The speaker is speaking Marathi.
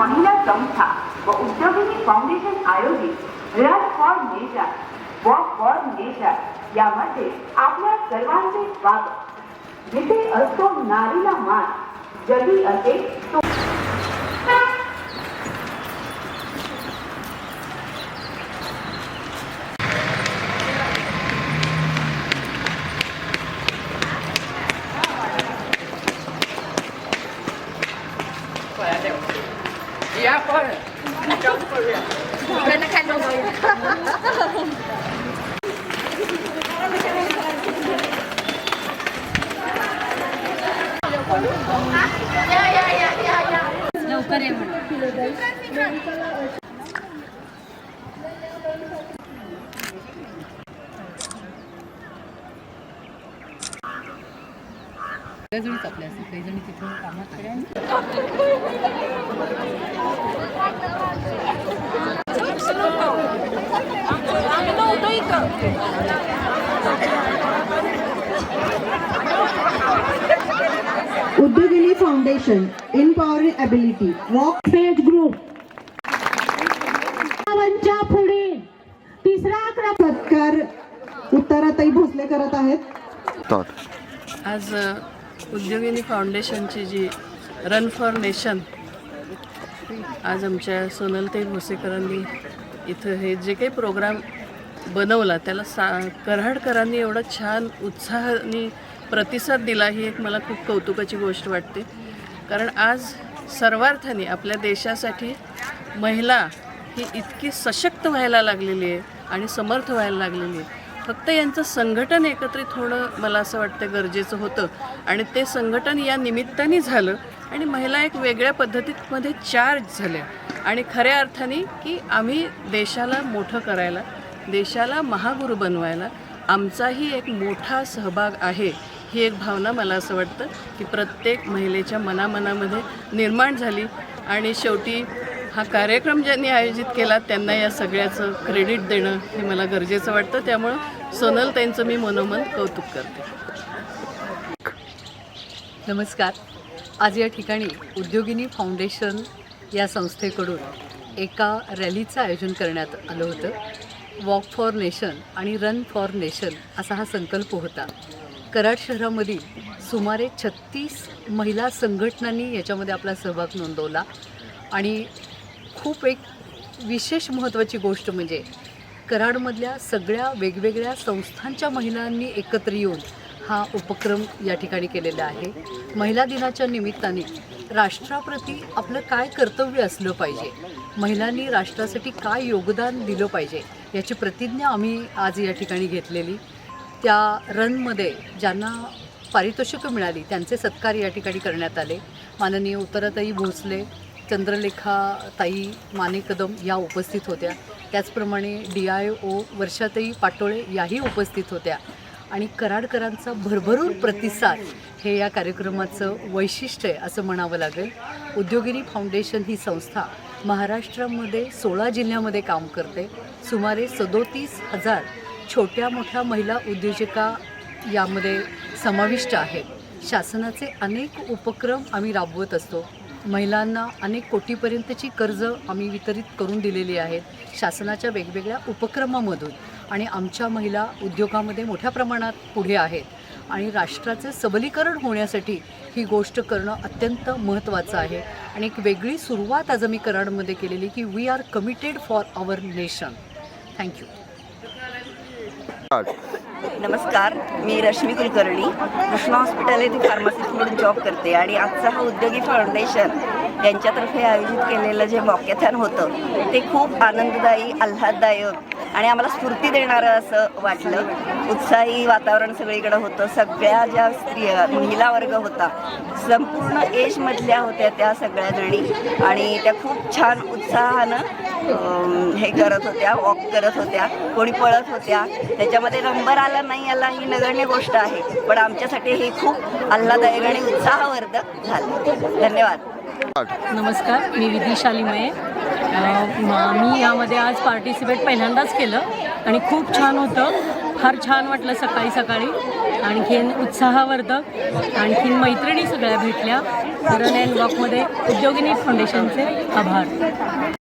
महिला संस्था व उद्योगिनी फाउंडेशन आयोजित run for nature walk for nature यामध्ये आपल्या सर्वांचे स्वागत. जिथे असतो नारीला मान जगी असे तो Bukan akan dong ya. Ya ya ya ya ya. Leuker. सगळ्याजणीच आपल्या असतात. काही जणी तिथं कामात आहे Uddogini Foundation, Empowering Ability, Walk page group पुढे तिसरा क्रम सत्कार उत्तराताई भोसले करत आहेत. आज उद्योगिनी फाउंडेशनची जी रन फॉर नेशन आज आमच्या सोनलताई भोसेकरांनी इथं हे जे काही प्रोग्राम बनवला त्याला सा कराडकरांनी एवढा छान उत्साहाने प्रतिसाद दिला ही एक मला खूप कौतुकाची गोष्ट वाटते. कारण आज सर्वार्थाने आपल्या देशासाठी महिला ही इतकी सशक्त व्हायला लागलेली आहे आणि समर्थ व्हायला लागलेली आहे. फक्त यांचं संघटन एकत्रित होणं मला असं वाटतं गरजेचं होतं. आणि ते संघटन या निमित्ताने झालं आणि महिला एक वेगळ्या पद्धतीमध्ये चार्ज झाल्या. आणि खऱ्या अर्थाने की आम्ही देशाला मोठं करायला देशाला महागुरू बनवायला आमचाही एक मोठा सहभाग आहे ही एक भावना मला असं वाटतं की प्रत्येक महिलेच्या मनामनामध्ये निर्माण झाली. आणि शेवटी हा कार्यक्रम ज्यांनी आयोजित केला त्यांना या सगळ्याचं क्रेडिट देणं हे मला गरजेचं वाटतं. त्यामुळं सोनल त्यांचं मी मनोमन कौतुक करते. नमस्कार. आज या ठिकाणी उद्योगिनी फाउंडेशन या संस्थेकडून एका रॅलीचं आयोजन करण्यात आलं होतं. वॉक फॉर नेशन आणि रन फॉर नेशन असा हा संकल्प होता. कराड शहरामधील सुमारे छत्तीस महिला संघटनांनी याच्यामध्ये आपला सहभाग नोंदवला. आणि खूप एक विशेष महत्त्वाची गोष्ट म्हणजे कराडमधल्या सगळ्या वेगवेगळ्या संस्थांच्या महिलांनी एकत्र येऊन हा उपक्रम या ठिकाणी केलेला आहे. महिला दिनाच्या निमित्ताने राष्ट्राप्रती आपलं काय कर्तव्य असलं पाहिजे? महिलांनी राष्ट्रासाठी काय योगदान दिलं पाहिजे? याची प्रतिज्ञा आम्ही आज या ठिकाणी घेतलेली. त्या रनमध्ये ज्यांना पारितोषिकं मिळाली त्यांचे सत्कार या ठिकाणी करण्यात आले. माननीय उत्तराताई भोसले चंद्रलेखा ताई माने कदम या उपस्थित होत्या. त्याचप्रमाणे डी आय ओ वर्षाताई पाटोळे याही उपस्थित होत्या. आणि कराडकरांचा भरभरून प्रतिसाद हे या कार्यक्रमाचं वैशिष्ट्य आहे असं म्हणावं लागेल. उद्योगिनी फाउंडेशन ही संस्था महाराष्ट्रामध्ये सोळा जिल्ह्यामध्ये काम करते. सुमारे सदोतीस हजार छोट्या मोठ्या महिला उद्योजका यामध्ये समाविष्ट आहेत. शासनाचे अनेक उपक्रम आम्ही राबवत असतो. महिलांना अनेक कोटीपर्यंतची कर्ज आम्ही वितरित करून दिलेली आहेत. शासनाच्या वेगवेगळ्या उपक्रमामधून आणि आमच्या महिला उद्योगामध्ये मोठ्या प्रमाणात पुढे आहेत. आणि राष्ट्राचे सबलीकरण होण्यासाठी ही गोष्ट करणं अत्यंत महत्त्वाचं आहे. आणि एक वेगळी सुरुवात आज आम्ही कराडमध्ये केलेली की we are committed for our nation thank you नमस्कार मी रश्मी कुलकर्णी. कृष्णा हॉस्पिटल येथे फार्मासिस्ट म्हणून जॉब करते आणि आजचा हा उद्योगी फाउंडेशन यांच्यातर्फे आयोजित केलेलं जे मॉकेथॉन होतं ते खूप आनंददायी आल्हाददायक आणि आम्हाला स्फूर्ती देणारं असं वाटलं. उत्साही वातावरण सगळीकडं होतं. सगळ्या ज्या स्त्रिया महिला वर्ग होता संपूर्ण एजमधल्या होत्या त्या सगळ्या जणी. आणि त्या खूप छान उत्साहानं हे करत होत्या वॉक करत होत्या कोणी पळत होत्या. त्याच्यामध्ये नंबर आला नाही आला ही नगण्य गोष्ट आहे. पण आमच्यासाठी हे खूप आल्हादायक आणि उत्साहवर्धक झालं. धन्यवाद. नमस्कार मी विधी शालिमये मी यामध्ये आज पार्टिसिपेट पहिल्यांदाच केलं आणि खूप छान होतं. फार छान वाटलं सकाळी सकाळी. आणखीन उत्साहवर्धक आणखीन मैत्रिणी सगळ्या भेटल्या. रन अँड वॉकमध्ये उद्योगिनी फाउंडेशनचे आभार.